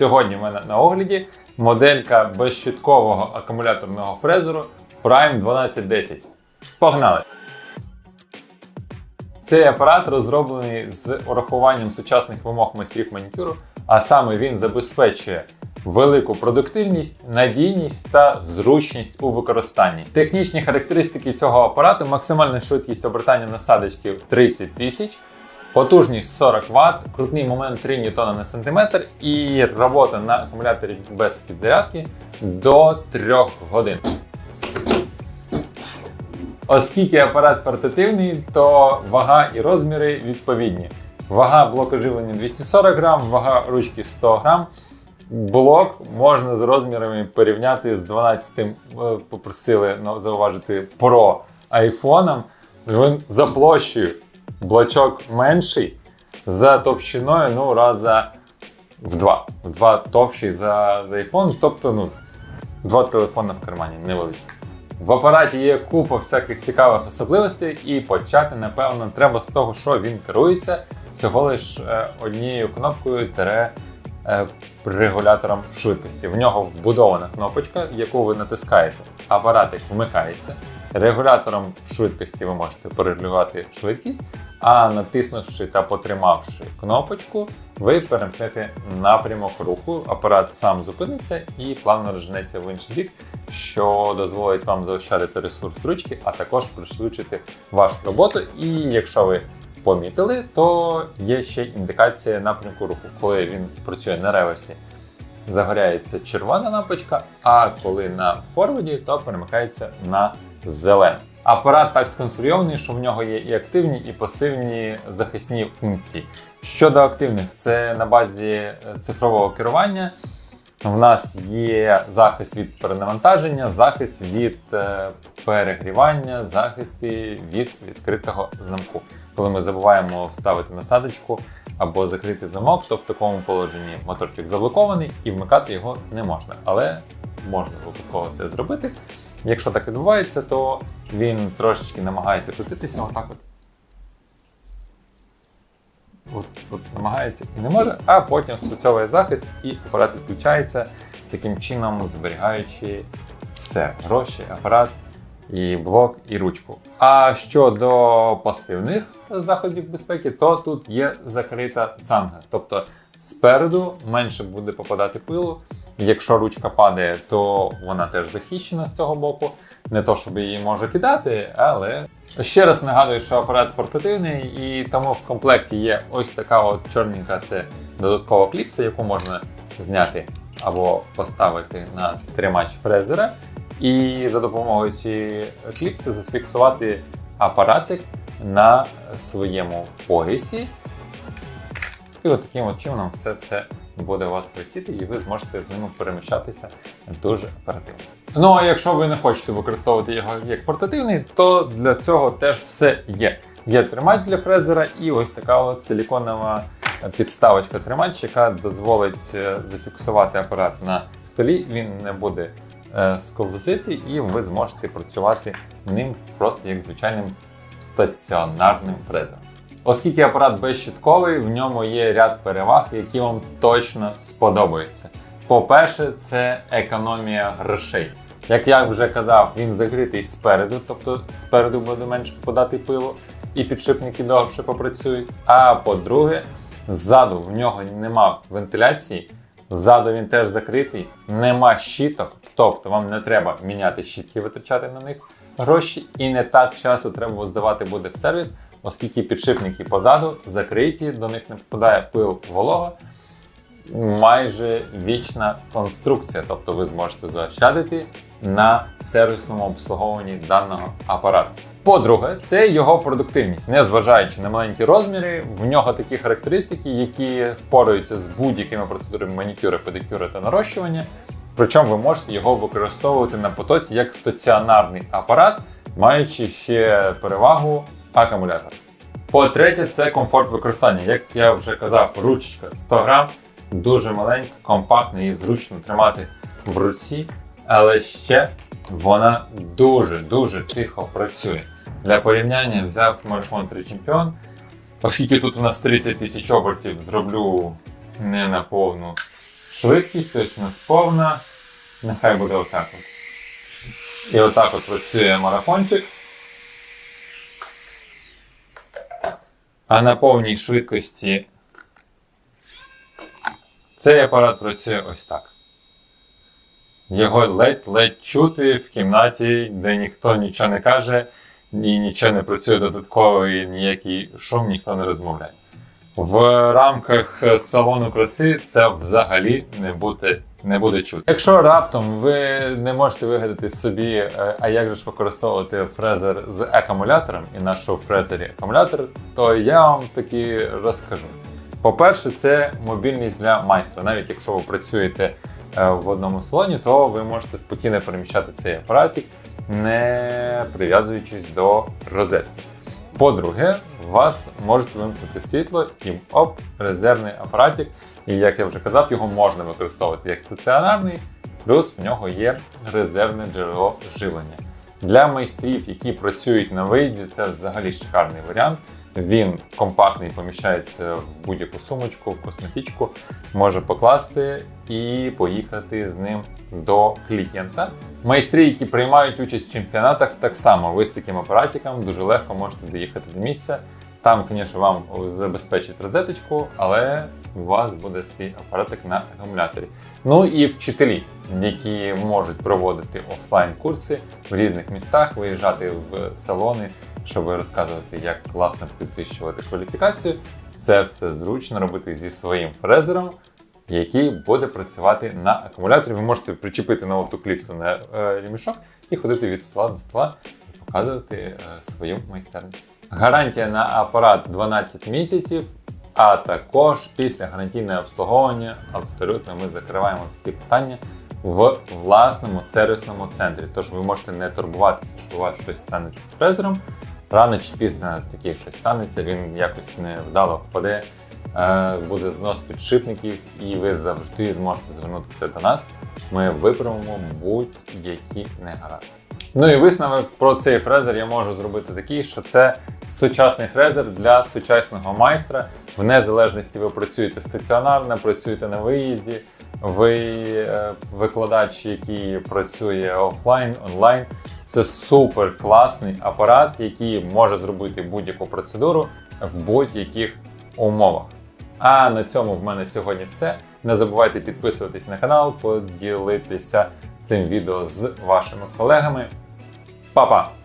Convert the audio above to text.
Сьогодні в мене на огляді моделька безщиткового акумуляторного фрезеру Prime 1210. Погнали! Цей апарат розроблений з урахуванням сучасних вимог майстрів манікюру, а саме він забезпечує велику продуктивність, надійність та зручність у використанні. Технічні характеристики цього апарату максимальна швидкість обертання насадочки 30 тисяч, потужність 40 Вт, крутний момент 3 Ньютона на сантиметр і робота на акумуляторі без підзарядки до 3 годин. Оскільки апарат портативний, то вага і розміри відповідні. Вага блоку живлення 240 грам, вага ручки 100 грам. Блок можна з розмірами порівняти з 12 е, попросили зауважити Pro айфоном. Він за площею блочок менший, за товщиною ну, раза в два. В два товщий за, за iPhone, тобто ну, два телефони в кармані невеликі. В апараті є купа всяких цікавих особливостей, і почати, напевно, треба з того, що він керується всього лиш е, однією кнопкою тере е, регулятором швидкості. В нього вбудована кнопочка, яку ви натискаєте. Апаратик вмикається. Регулятором швидкості ви можете перерегулювати швидкість, а натиснувши та потримавши кнопочку, ви перемкнете напрямок руху. Апарат сам зупиниться і плавно розженеться в інший бік, що дозволить вам заощадити ресурс ручки, а також пришвидшити вашу роботу. І якщо ви помітили, то є ще індикація напрямку руху, коли він працює на реверсі. Загоряється червона лампочка, а коли на форварді, то перемикається на зелену. Апарат так сконструйований, що в нього є і активні, і пасивні захисні функції. Щодо активних, це на базі е, цифрового керування. В нас є захист від перенавантаження, захист від е, перегрівання, захист від відкритого замку. Коли ми забуваємо вставити насадочку або закрити замок, то в такому положенні моторчик заблокований і вмикати його не можна. Але можна випадково це зробити. Якщо так відбувається, то він трошечки намагається крутитися отак от. От, от намагається і не може, а потім спрацьовує захист і апарат відключається, таким чином зберігаючи все: гроші, апарат, і блок, і ручку. А щодо пасивних заходів безпеки, то тут є закрита цанга. Тобто спереду менше буде попадати пилу. Якщо ручка падає, то вона теж захищена з цього боку. Не то, щоб її може кидати, але ще раз нагадую, що апарат портативний, і тому в комплекті є ось така от чорненька це додаткова кліпса, яку можна зняти або поставити на тримач фрезера. І за допомогою цієї кліпси зафіксувати апаратик на своєму поясі. І от таким от чином все це буде у вас висіти, і ви зможете з ними переміщатися дуже оперативно. Ну а якщо ви не хочете використовувати його як портативний, то для цього теж все є. Є тримач для фрезера і ось така от силіконова підставочка тримач, яка дозволить е, зафіксувати апарат на столі. Він не буде е, сковзити, і ви зможете працювати ним просто як звичайним стаціонарним фрезером. Оскільки апарат безщитковий, в ньому є ряд переваг, які вам точно сподобаються. По-перше, це економія грошей. Як я вже казав, він закритий спереду, тобто спереду буде менше подати пилу, і підшипники довше попрацюють. А по-друге, ззаду в нього нема вентиляції, ззаду він теж закритий, нема щиток, тобто вам не треба міняти щітки, витрачати на них гроші, і не так часто треба здавати буде в сервіс оскільки підшипники позаду закриті, до них не попадає пил волога. Майже вічна конструкція, тобто ви зможете заощадити на сервісному обслуговуванні даного апарату. По-друге, це його продуктивність. Незважаючи на маленькі розміри, в нього такі характеристики, які впораються з будь-якими процедурами манікюри, педикюри та нарощування. Причому ви можете його використовувати на потоці як стаціонарний апарат, маючи ще перевагу акумулятор. По-третє, це комфорт використання. Як я вже казав, ручка 100 грам, дуже маленька, компактна і зручно тримати в руці, але ще вона дуже-дуже тихо працює. Для порівняння взяв Microphone 3 Champion, оскільки тут у нас 30 тисяч обертів, зроблю не на повну швидкість, ось у нас повна. Нехай буде отак от. І отак от працює марафончик. А на повній швидкості цей апарат працює ось так. Його ледь-ледь чути в кімнаті, де ніхто нічого не каже, ні нічого не працює додатково, і ніякий шум ніхто не розмовляє. В рамках салону краси це взагалі не буде, не буде чути. Якщо раптом ви не можете вигадати собі, е, а як же ж використовувати фрезер з акумулятором і наш у фрезері акумулятор, то я вам таки розкажу. По-перше, це мобільність для майстра. Навіть якщо ви працюєте е, в одному салоні, то ви можете спокійно переміщати цей апаратик, не прив'язуючись до розетки. По-друге, вас можуть вимкнути світло і оп, резервний апаратик. І як я вже казав, його можна використовувати як стаціонарний, плюс в нього є резервне джерело живлення. Для майстрів, які працюють на виїзді, це взагалі шикарний варіант. Він компактний, поміщається в будь-яку сумочку, в косметичку, може покласти і поїхати з ним до клієнта. Майстри, які приймають участь в чемпіонатах, так само ви з таким апаратиком дуже легко можете доїхати до місця. Там, звісно, вам забезпечать розеточку, але у вас буде свій апаратик на акумуляторі. Ну і вчителі, які можуть проводити офлайн-курси в різних містах, виїжджати в салони, щоб розказувати, як класно підвищувати кваліфікацію. Це все зручно робити зі своїм фрезером, який буде працювати на акумуляторі. Ви можете причепити на оту кліпсу на е, ремішок і ходити від стола до стола і показувати е, свою майстерність. Гарантія на апарат 12 місяців, а також після гарантійного обслуговування абсолютно ми закриваємо всі питання в власному сервісному центрі. Тож ви можете не турбуватися, що у вас щось станеться з фрезером. Рано чи пізно таке щось станеться, він якось невдало впаде, буде знос підшипників, і ви завжди зможете звернутися до нас. Ми виправимо будь-які негаразди. Ну і висновок про цей фрезер я можу зробити такий, що це сучасний фрезер для сучасного майстра. В незалежності ви працюєте стаціонарно, працюєте на виїзді, ви е, викладач, який працює офлайн, онлайн. Це супер класний апарат, який може зробити будь-яку процедуру в будь-яких умовах. А на цьому в мене сьогодні все. Не забувайте підписуватись на канал, поділитися цим відео з вашими колегами. Па-па!